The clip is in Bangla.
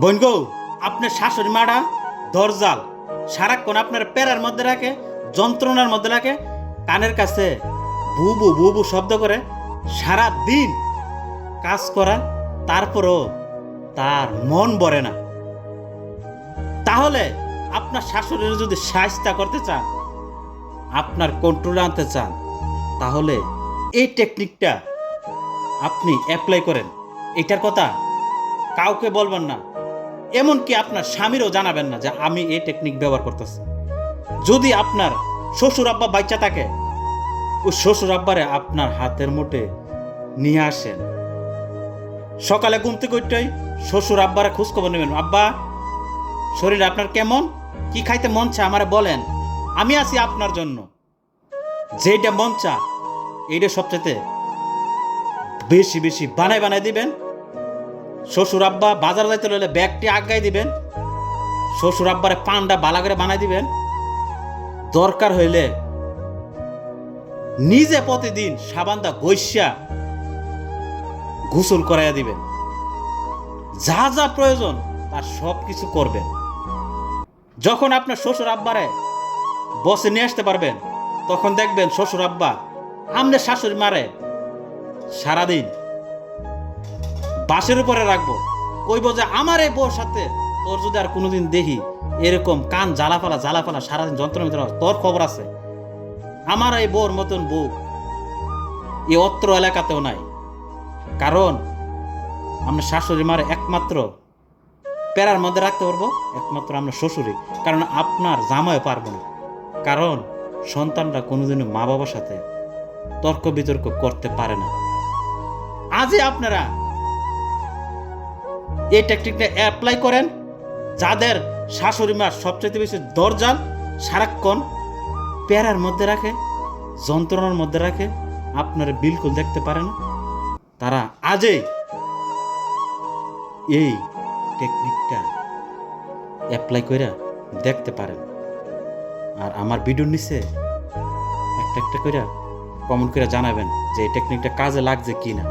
বোন গো আপনার শাশুড়ি মাটা দরজাল। সারাক্ষণ আপনার পেরার মধ্যে রাখে, যন্ত্রণার মধ্যে রাখে, কানের কাছে বুবু বুবু শব্দ করে সারা দিন কাজ করা, তারপরও তার মন ভরে না। তাহলে আপনার শাশুড়ির যদি সাহস্তা করতে চান, আপনার কন্ট্রোলে আনতে চান, তাহলে এই টেকনিকটা আপনি অ্যাপ্লাই করেন। এটার কথা কাউকে বলবেন না। এমনকি আপনার স্বামীরও জানাবেন না যে আমি এই টেকনিক ব্যবহার করতেছি। যদি আপনার শ্বশুর আব্বা বাচ্চা থাকে, ওই শ্বশুর আব্বারে আপনার হাতের মুঠে নিয়ে আসেন। সকালে ঘুম থেকে উঠতেই শ্বশুর আব্বারে খোঁজখবর নেবেন। আব্বা, শরীর আপনার কেমন? কি খাইতে মন চা আমারে বলেন। আমি আছি আপনার জন্য। যেটা মন চা এইটা সবচেয়ে বেশি বেশি বানাই বানাই দিবেন। শ্বশুর আব্বা বাজার যাইতে হলে ব্যাগটি আগাই দিবেন, শ্বশুর আব্বারে পান্ডা বালা করে বানাই দিবেন। দরকার হইলে নিজে প্রতিদিন সাবানদা গৈসা গোসল করাইয়া দিবেন। যা যা প্রয়োজন তার সব কিছু করবেন। যখন আপনার শ্বশুর আব্বারে বসে নিয়ে আসতে পারবেন, তখন দেখবেন শ্বশুর আব্বা আমনে শাশুড়ি মারে সারাদিন। বাসের উপরে রাখব। কইব যে, আমার এই বউর সাথে তোর যদি আর কোনোদিন দেখি এরকম কান জ্বালাপালা জ্বালাপালা সারাদিন যন্ত্রণা যন্ত্রণা তোর খবর আছে? আমার এই বউর মতন বউ এ অত্র এলাকাতেও নাই। কারণ আমরা শাশুড়ি মারে একমাত্র প্যারার মধ্যে রাখতে পারব, একমাত্র আমরা শ্বশুরই। কারণ আপনার জামায় পারব না। কারণ সন্তানরা কোনোদিনও মা বাবার সাথে তর্ক বিতর্ক করতে পারে না। আজই আপনারা এই টেকনিকটা অ্যাপ্লাই করেন। যাদের শাশুড়ি মা সবচেয়ে বেশি দরজাল সারাক্ষণ প্যারার মধ্যে রাখে, যন্ত্রণার মধ্যে রাখে, আপনারা বিলকুল দেখতে পারেন। তারা আজই এই টেকনিকটা অ্যাপ্লাই করে দেখতে পারেন। আর আমার ভিডিওর নিচে একটা একটা করে কমেন্ট করে জানাবেন যে এই টেকনিকটা কাজে লাগছে কি না